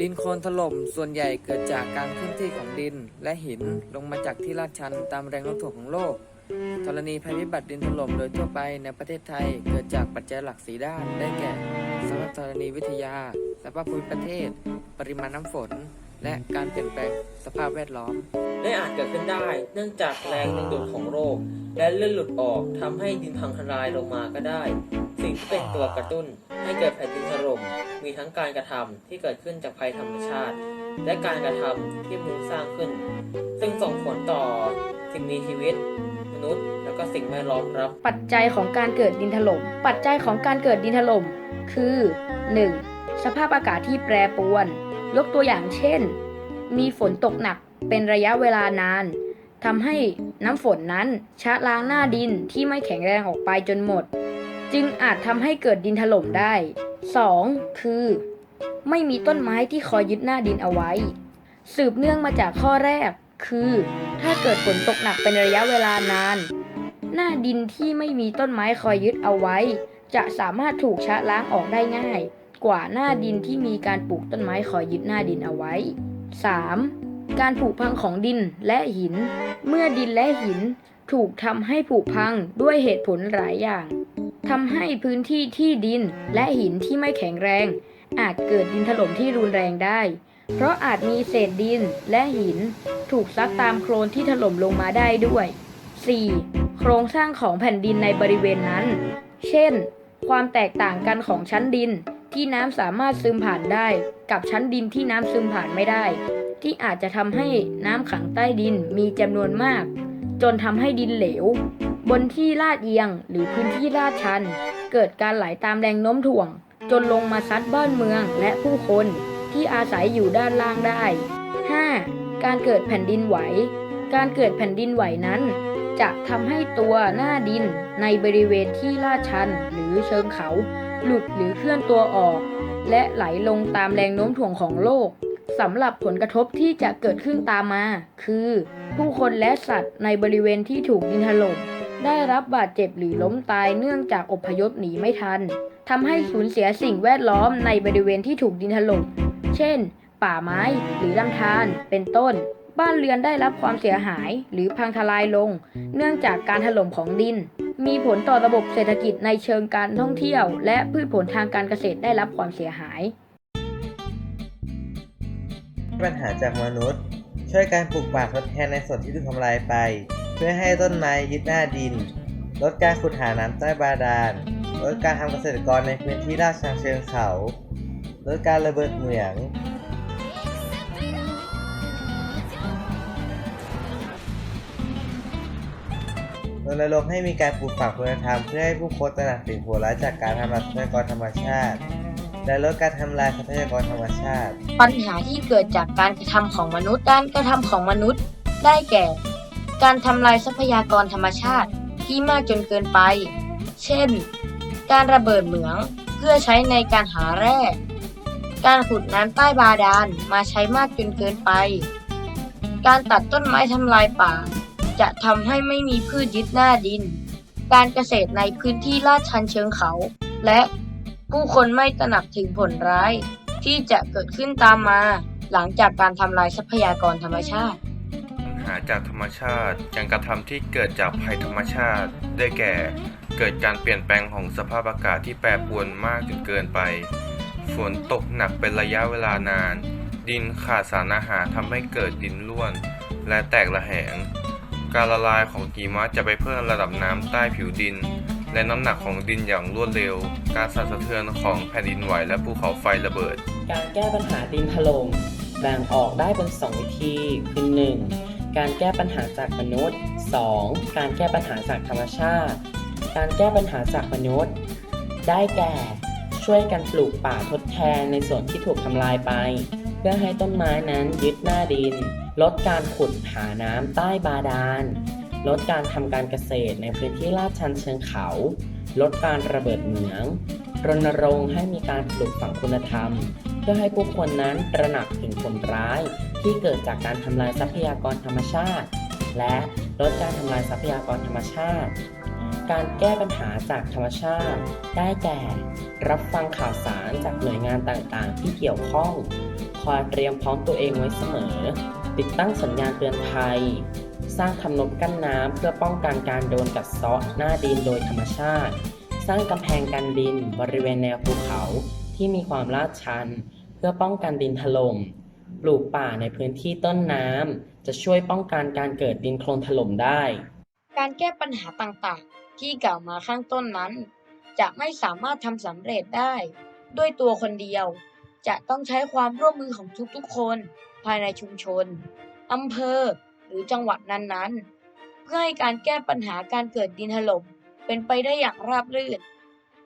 ดินโคลนถล่มส่วนใหญ่เกิดจากการเคลื่อนที่ของดินและหินลงมาจากที่ลาดชันตามแรงโน้มถ่วงของโลกธรณีภัยพิบัติดินถล่มโดยทั่วไปในประเทศไทยเกิดจากปัจจัยหลักสีด้านได้แก่สภาพธรณีวิทยาสภาพภูมิประเทศ ปริมาณน้ำฝน และการเปลี่ยนแปลงสภาพแวดล้อม ได้อาจเกิดขึ้นได้ เนื่องจากแรงดึงดูดของโลกและเลื่อนหลุดออกทำให้ดินพังทลายลงมาก็ได้ สิ่งที่เป็นตัวกระตุ้น ให้เกิดแผ่นดินถล่มมีทั้งการกระทำที่เกิดขึ้นจากภัยธรรมชาติ และการกระทำที่มนุษย์สร้างขึ้น ซึ่งส่งผลต่อสิ่งมีชีวิต มนุษย์ แล้วก็สิ่งแวดล้อมครับ ปัจจัยของการเกิดดินถล่มปัจจัยของการเกิดดินถล่มคือ 1. สภาพอากาศที่แปรปรวนยกตัวอย่างเช่น มีฝนตกหนักเป็นระยะเวลานานทำให้น้ำฝนนั้นชะล้างหน้าดินที่ไม่แข็งแรงออกไปจนหมด จึงอาจทำให้เกิดดินถล่มได้ 2. คือ ไม่มีต้นไม้ที่คอยยึดหน้าดินเอาไว้ สืบเนื่องมาจากข้อแรก คือ ถ้าเกิดฝนตกหนักเป็นระยะเวลานาน หน้าดินที่ไม่มีต้นไม้คอยยึดเอาไว้ จะสามารถถูกชะล้างออกได้ง่าย กว่าหน้าดินที่มีการปลูกต้นไม้คอยยึดหน้าดินเอาไว้ 3. การผุพังของดินและหิน เมื่อดินและหินถูกทำให้ผุพังด้วยเหตุผลหลายอย่าง ทำให้พื้นที่ที่ดินและหินที่ไม่แข็งแรง อาจเกิดดินถล่มที่รุนแรงได้ เพราะอาจมีเศษดินและหิน ถูกซัดตามโคลนที่ถล่มลงมาได้ด้วย 4. โครงสร้างของแผ่นดินในบริเวณนั้น เช่น ความแตกต่างกันของชั้นดินที่น้ำสามารถซึมผ่านได้ กับชั้นดินที่น้ำซึมผ่านไม่ได้ ที่อาจจะทำให้น้ำขังใต้ดินมีจำนวนมาก จนทำให้ดินเหลว บนที่ลาดเอียงหรือพื้นที่ลาดชัน เกิดการไหลตามแรงโน้มถ่วง จนลงมาซัดบ้านเมืองและผู้คนที่อาศัยอยู่ด้านล่างได้ 5. การเกิดแผ่นดินไหว การเกิดแผ่นดินไหวนั้น จะทำให้ตัวหน้าดินในบริเวณที่ลาดชันหรือเชิงเขา หลุดหรือเคลื่อนตัวออก และไหลลงตามแรงโน้มถ่วงของโลกสำหรับผลกระทบที่จะเกิดขึ้นตามมา คือ ผู้คนและสัตว์ในบริเวณที่ถูกดินถล่ม ได้รับบาดเจ็บหรือล้มตายเนื่องจากอพยพหนีไม่ทันทำให้สูญเสียสิ่งแวดล้อมในบริเวณที่ถูกดินถล่มเช่น ป่าไม้หรือลำธารเป็นต้น บ้านเรือนได้รับความเสียหายหรือพังทลายลง เนื่องจากการถล่มของดิน มีผลต่อระบบเศรษฐกิจในเชิงการท่องเที่ยว และพืชผลทางการเกษตรได้รับความเสียหาย ปัญหาจากมนุษย์ ช่วยการปลูกป่าทดแทนในส่วนที่ถูกทำลายไป เพื่อให้ต้นไม้ยึดหน้าดิน ลดการขุดหาน้ำใต้บาดาล ลดการทำเกษตรกรในพื้นที่ลาดชันเชิงเขา ลดการระเบิดเหมือง รณรงค์ให้มีการปลูกฝังคุณธรรมเพื่อให้ผู้คนตระหนักถึงผลร้ายจากการทำลายทรัพยากรธรรมชาติ และลดการทำลายทรัพยากรธรรมชาติ ปัญหาที่เกิดจากการกระทำของมนุษย์การกระทำของมนุษย์ ได้แก่ การทำลายทรัพยากรธรรมชาติที่มากจนเกินไป เช่น การระเบิดเหมืองเพื่อใช้ในการหาแร่ การขุดน้ำใต้บาดาลมาใช้มากจนเกินไป การตัดต้นไม้ทำลายป่า จะทำให้ไม่มีพืชยึดหน้าดิน การเกษตรในพื้นที่ลาดชันเชิงเขา และผู้คนไม่ตระหนักถึงผลร้าย ที่จะเกิดขึ้นตามมาหลังจากการทำลายทรัพยากรธรรมชาติ หาจากธรรมชาติ การกระทำที่เกิดจากภัยธรรมชาติ ได้แก่ เกิดการเปลี่ยนแปลงของสภาพอากาศที่แปรปรวนมากจนเกินไป ฝนตกหนักเป็นระยะเวลานาน ดินขาดสารอาหารทำให้เกิดดินร่วน และแตกระแหง การละลายของหิมะจะไปเพิ่มระดับน้ำใต้ผิวดิน และน้ำหนักของดินอย่างรวดเร็ว การสั่นสะเทือนของแผ่นดินไหวและภูเขาไฟระเบิด การแก้ปัญหาดินถล่มแบ่งออกได้เป็น 2 วิธีคือ 1. การแก้ปัญหาจากมนุษย์ 2. การแก้ปัญหาจากธรรมชาติ การแก้ปัญหาจากมนุษย์ ได้แก่ ช่วยกันปลูกป่าทดแทนในส่วนที่ถูกทำลายไป เพื่อให้ต้นไม้นั้นยึดหน้าดิน ลดการขุดหาน้ำใต้บาดาล ลดการทำการเกษตรในพื้นที่ลาดชันเชิงเขา ลดการระเบิดเหมือง รณรงค์ให้มีการปลูกฝังคุณธรรม เพื่อให้ผู้คนนั้นตระหนักถึงผลร้าย ที่เกิดจากการทำลายทรัพยากรธรรมชาติ และลดการทำลายทรัพยากรธรรมชาติ การแก้ปัญหาจากธรรมชาติ ได้แก่รับฟังข่าวสารจากหน่วยงานต่างๆ ที่เกี่ยวข้องขอยเตรียมพร้อมตัวเองไว้เสมอ ติดตั้งสัญญาณเตือนภัย สร้างทำนบกั้นน้ำเพื่อป้องกันการโดนกัดเซาะหน้าดินโดยธรรมชาติ สร้างกำแพงกันดินบริเวณแนวภูเขาที่มีความลาดชัน เพื่อป้องกันดินถล่ม ปลูกป่าในพื้นที่ต้นน้ำจะช่วยป้องกันการเกิดดินโคลนถล่มได้ การแก้ปัญหาต่างๆ ที่กล่าวมาข้างต้นนั้น จะไม่สามารถทำสำเร็จได้ ด้วยตัวคนเดียว จะต้องใช้ความร่วมมือของทุกๆ คนภายในชุมชนอำเภอหรือจังหวัดนั้นๆ เพื่อให้การแก้ปัญหาการเกิดดินถล่มเป็นไปได้อย่างราบรื่น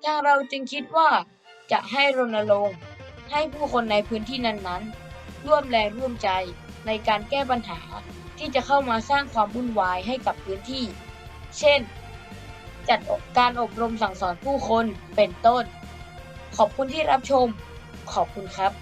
ทางเราจึงคิดว่าจะให้รณรงค์ให้ผู้คนในพื้นที่นั้นๆ ร่วมแรงร่วมใจในการแก้ปัญหาที่จะเข้ามาสร้างความวุ่นวายให้กับพื้นที่ เช่น จัดการอบรมสั่งสอนผู้คนเป็นต้น ขอบคุณที่รับชม ขอบคุณครับ